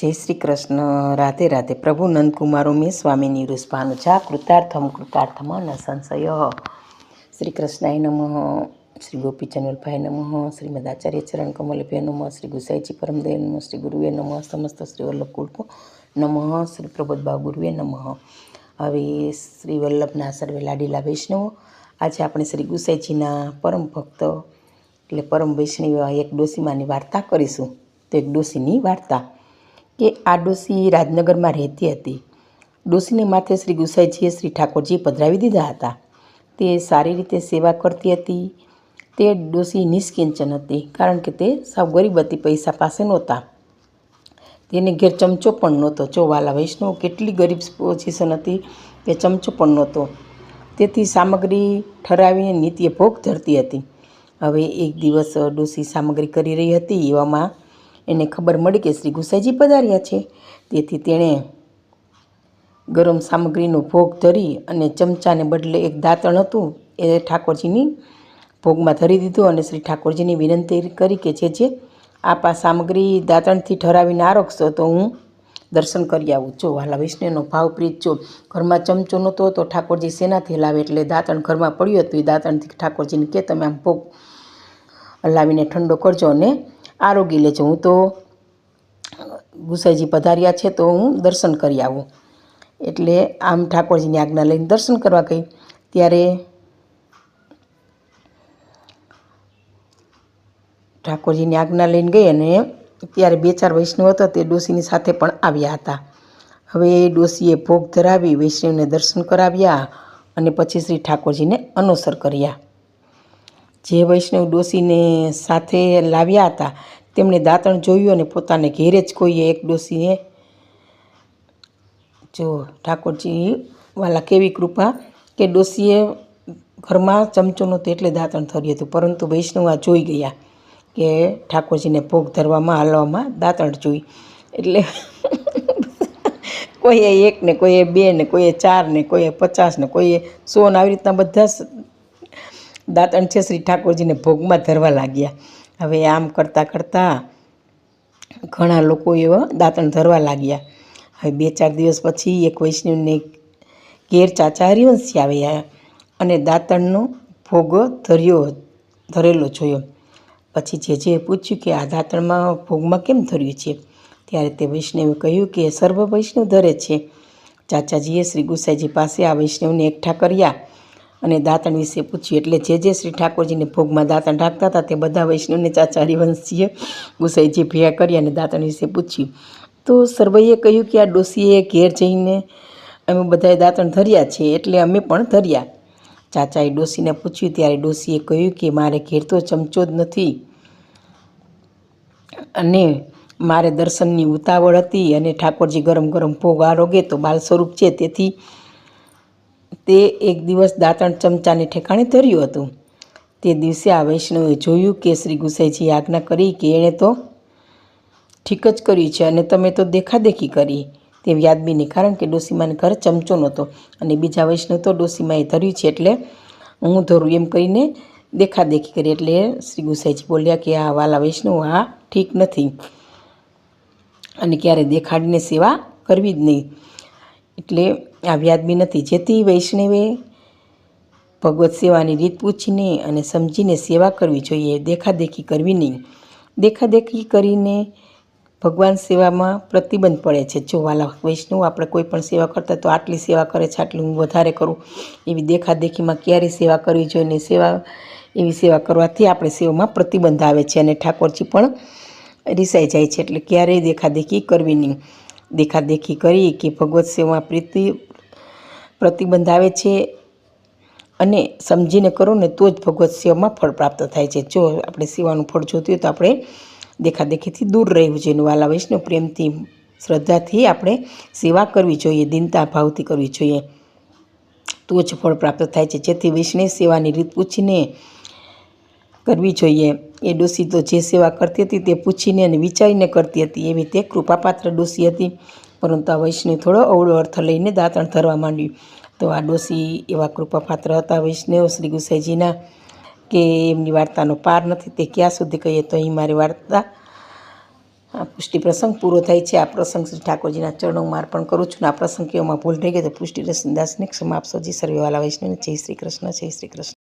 જય શ્રી કૃષ્ણ. રાધે રાધે. પ્રભુ નંદકુમારો, મેં સ્વામીની રૂષભાનુજા કૃતાર્થમ કૃતાર્થમ ન સંશય. શ્રી કૃષ્ણાય નમઃ. શ્રી ગોપી ગોપીચંદભાઈ નમઃ. શ્રીમદ આચાર્ય ચરણ કમલભ્ય નમઃ. શ્રી ગુસાઈજી પરમદેવ નમઃ. શ્રી ગુરુએ નમઃ. સમસ્ત શ્રી વલ્લભ કુળકો નમઃ. શ્રી પ્રબોધબા ગુરુવે નમઃ. હવે શ્રી વલ્લભના સર્વે લાડીલા વૈષ્ણવો, આજે આપણે શ્રી ગુસાઈજીના પરમ ભક્ત એટલે પરમ વૈષ્ણવ એક ડોસીમાની વાર્તા કરીશું. તો એક ડોસીની વાર્તા. કે આ ડોસી રાજનગરમાં રહેતી હતી. ડોસીને માથે શ્રી ગુસાઈજીએ શ્રી ઠાકોરજી પધરાવી દીધા હતા. તે સારી રીતે સેવા કરતી હતી. તે ડોસી નિષ્કિંચન હતી કારણ કે તે સાવ ગરીબ હતી, પૈસા પાસે નહોતા. તેને ઘેર ચમચો પણ નહોતો. જો વાલા વૈષ્ણવ કેટલી ગરીબ પોઝિશન હતી તે ચમચો પણ નહોતો. તેથી સામગ્રી ઠરાવીને નિત્ય ભોગ ધરતી હતી. હવે એક દિવસ ડોસી સામગ્રી કરી રહી હતી. એવામાં એને ખબર મળી કે શ્રી ગુસાઈજી પધાર્યા છે. તેથી તેણે ગરમ સામગ્રીનો ભોગ ધરી અને ચમચાને બદલે એક દાંતણ હતું એ ઠાકોરજીની ભોગમાં ધરી દીધું અને શ્રી ઠાકોરજીની વિનંતી કરી કે જે જે આપ આ સામગ્રી દાંતણથી ઠરાવીને આરોગશો તો હું દર્શન કરી આવું. જો હાલા વૈષ્ણવનો ભાવ પ્રીત, જો ઘરમાં ચમચો નહોતો તો ઠાકોરજી શેનાથી લાવે એટલે દાંતણ ઘરમાં પડ્યું હતું. એ દાંતણથી ઠાકોરજીને કે તમે આમ ભોગ હલાવીને ઠંડો કરજો અને આરોગી લેજો હું તો ગુસાઈજી પધાર્યા છે તો હું દર્શન કરી આવું. એટલે આમ ઠાકોરજીની આજ્ઞા લઈને દર્શન કરવા ગઈ. ત્યારે ઠાકોરજીની આજ્ઞા લઈને ગઈ અને ત્યારે બે ચાર વૈષ્ણવ હતા તે ડોસીની સાથે પણ આવ્યા હતા. હવે ડોસીએ ભોગ ધરાવી વૈષ્ણવને દર્શન કરાવ્યા અને પછી શ્રી ઠાકોરજીને અનુસર કર્યા. જે વૈષ્ણવ ડોશીને સાથે લાવ્યા હતા, તેમણે દાંતણ જોયું અને પોતાને ઘેરે જ કોઈએ એક ડોશીએ જો ઠાકોરજી વાલા કેવી કૃપા કે ડોશીએ ઘરમાં ચમચો નહોતો એટલે દાંતણ થર્યું હતું, પરંતુ વૈષ્ણવ આ જોઈ ગયા કે ઠાકોરજીને ભોગ ધરવામાં, હાલવામાં દાંતણ જોઈ. એટલે કોઈએ એક ને કોઈએ બે ને કોઈએ ચાર ને કોઈએ પચાસ ને કોઈએ સો ને આવી રીતના બધા દાંતણ છે, શ્રી ઠાકોરજીને ભોગમાં ધરવા લાગ્યા. હવે આમ કરતાં કરતાં ઘણા લોકો એવા દાંતણ ધરવા લાગ્યા. હવે બે ચાર દિવસ પછી એક વૈષ્ણવને ઘેર ચાચા હરિવંશી આવ્યા અને દાંતણનો ભોગ ધર્યો, ધરેલો જોયો. પછી જે જે પૂછ્યું કે આ દાંતણમાં ભોગમાં કેમ ધર્યું છે? ત્યારે તે વૈષ્ણવે કહ્યું કે સર્વ વૈષ્ણવ ધરે છે. ચાચાજીએ શ્રી ગુસાઈજી પાસે આ વૈષ્ણવને એકઠા કર્યા. અને દાંતણ વિશે પૂછ્યું. એટલે જે જે શ્રી ઠાકોરજીને ભોગમાં દાંતણ રાખતા હતા તે બધા વૈષ્ણવને ચાચા હરિવંશજીએ ગુસાઈજી ભેગા કરી અને દાંતણ વિશે પૂછ્યું. તો સર્વઈએ કહ્યું કે આ ડોસીએ ઘેર જઈને અમે બધાએ દાંતણ ધર્યા છે, એટલે અમે પણ ધર્યા. ચાચાએ ડોસીને પૂછ્યું, ત્યારે ડોસીએ કહ્યું કે મારે ઘેર તો ચમચો જ નથી. અને મારે દર્શનની ઉતાવળ હતી અને ઠાકોરજી ગરમ ગરમ ભોગ આરોગે તો બાલ સ્વરૂપ છે, તેથી તે એક દિવસ દાંતણ ચમચાને ઠેકાણે ધર્યું હતું. તે દિવસે આ વૈષ્ણવે જોયું કે શ્રી ગુસાઈજીએ આજ્ઞા કરી કે એણે તો ઠીક જ કર્યું છે અને તમે તો દેખાદેખી કરી. તે વ્યાજબીને કારણ કે ડોસીમાને ઘરે ચમચો નહોતો અને બીજા વૈષ્ણવ તો ડોસીમાએ ધર્યું છે એટલે હું ધરું એમ કરીને દેખાદેખી કરી એટલે શ્રી ગુસાઈજી બોલ્યા કે આ વાલા વૈષ્ણવ આ ઠીક નથી. અને ક્યારે દેખાડીને સેવા કરવી જ નહીં. એટલે આ વ્યાજબી નથી. જેથી વૈષ્ણવે ભગવત સેવાની રીત પૂછીને અને સમજીને સેવા કરવી જોઈએ. દેખાદેખી કરવી નહીં. દેખાદેખી કરીને ભગવાન સેવામાં પ્રતિબંધ પડે છે. જો વાલા વૈષ્ણવ આપણે કોઈ પણ સેવા કરતા તો આટલી સેવા કરે છે, આટલી હું વધારે કરું. એવી દેખાદેખીમાં ક્યારે સેવા કરવી જોઈએ ને સેવા, એવી સેવા કરવાથી આપણે સેવામાં પ્રતિબંધ આવે છે અને ઠાકોરજી પણ રિસાઈ જાય છે. એટલે ક્યારેય દેખાદેખી કરવી નહીં. દેખાદેખી કરી કે ભગવત સેવા પ્રીતિ પ્રતિબંધ આવે છે અને સમજીને કરો ને તો જ ભગવત સેવામાં ફળ પ્રાપ્ત થાય છે. જો આપણે સેવાનું ફળ જોતું હોય તો આપણે દેખાદેખીથી દૂર રહેવું જોઈએ. વાલા વૈષ્ણવ પ્રેમથી, શ્રદ્ધાથી આપણે સેવા કરવી જોઈએ, દિનતા ભાવથી કરવી જોઈએ. તો જ ફળ પ્રાપ્ત થાય છે. જેથી વૈષ્ણવ સેવાની રીત પૂછીને કરવી જોઈએ. એ ડોસી તો જે સેવા કરતી હતી તે પૂછીને અને વિચારીને કરતી હતી. એવી તે કૃપાપાત્ર ડોસી હતી. પરંતુ આ વૈષ્ણવ થોડો અવળો અર્થ લઈને દાંતણ ધરવા માંડ્યું. તો આ ડોસી એવા કૃપાપાત્ર હતા વૈષ્ણવ શ્રી ગુસાઈજીના કે એમની વાર્તાનો પાર નથી. તે ક્યાં સુધી કહીએ તો અહીં મારી વાર્તા, આ પુષ્ટિ પ્રસંગ પૂરો થાય છે. આ પ્રસંગ શ્રી ઠાકોરજીના ચરણોમાં અર્પણ કરું છું. અને આ પ્રસંગ કહેવામાં ભૂલ થઈ ગઈ તો પુષ્ટિ દાસને ક્ષમા આપશો. જી સર્વેવાલા વૈષ્ણવને જય શ્રી કૃષ્ણ, જય શ્રી કૃષ્ણ.